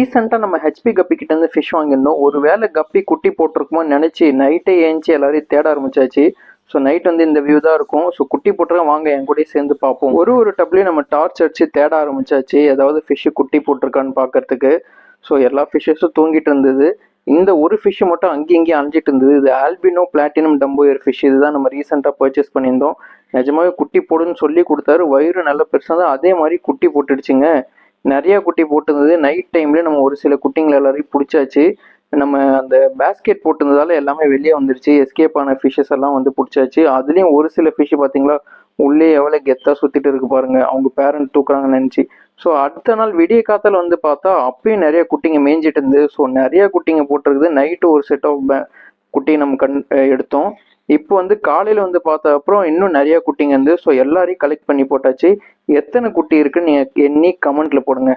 ரீசெண்டாக நம்ம ஹெச்பி கப்பி ஃபிஷ் வாங்கியிருந்தோம். ஒரு வேளை கப்பி குட்டி போட்டிருக்குமோன்னு நினச்சி நைட்டே ஏஞ்சி எல்லாரையும் தேட ஆரம்பிச்சாச்சு. ஸோ நைட் வந்து இந்த வியூ தான் இருக்கும். ஸோ குட்டி போட்டிருக்க வாங்க என் கூட சேர்ந்து பார்ப்போம். ஒரு ஒரு டப்லையும் நம்ம டார்ச் அடிச்சு தேட ஆரம்பிச்சாச்சு. ஏதாவது ஃபிஷ்ஷு குட்டி போட்டிருக்கான்னு பார்க்கறதுக்கு. ஸோ எல்லா ஃபிஷ்ஷஸும் தூங்கிட்டு இருந்தது. இந்த ஒரு ஃபிஷ் மட்டும் அங்கேயும் இங்கேயும் அலைஞ்சிட்டு இருந்தது. இது ஆல்பினோ பிளாட்டினம் டம்போயர் ஃபிஷ் இதுதான் நம்ம ரீசெண்டாக பர்ச்சேஸ் பண்ணியிருந்தோம். நிஜமாவே குட்டி போடுன்னு சொல்லி கொடுத்தாரு. வயிறு நல்ல பெருசாக தான் அதே மாதிரி குட்டி போட்டுடுச்சுங்க. நிறைய குட்டி போட்டிருந்தது. நைட் டைம்ல நம்ம ஒரு சில குட்டிங்களை எல்லாரையும் பிடிச்சாச்சு. நம்ம அந்த பேஸ்கெட் போட்டிருந்ததால எல்லாமே வெளியே வந்துருச்சு. எஸ்கேப் ஆன ஃபிஷ்ஷஸ் எல்லாம் வந்து பிடிச்சாச்சு. அதுலேயும் ஒரு சில ஃபிஷ் பார்த்தீங்களா உள்ளே எவ்வளோ கெத்தாக சுற்றிட்டு இருக்கு பாருங்க. அவங்க பேரண்ட் தூக்குறாங்கன்னு நினச்சி. ஸோ அடுத்த நாள் விடிய காத்தால் வந்து பார்த்தா அப்பயும் நிறைய குட்டிங்க மேய்ஞ்சிட்டு இருந்து ஸோ நிறைய குட்டிங்க போட்டிருக்குது. நைட்டு ஒரு செட் ஆஃப் குட்டி நம்ம கண் எடுத்தோம். இப்போ வந்து காலையில் வந்து பார்த்த அப்புறம் இன்னும் நிறைய குட்டிங்க இருந்து ஸோ எல்லாரையும் கலெக்ட் பண்ணி போட்டாச்சு. எத்தனை குட்டி இருக்குன்னு நீங்கள் எண்ணி கமெண்ட்ல போடுங்க.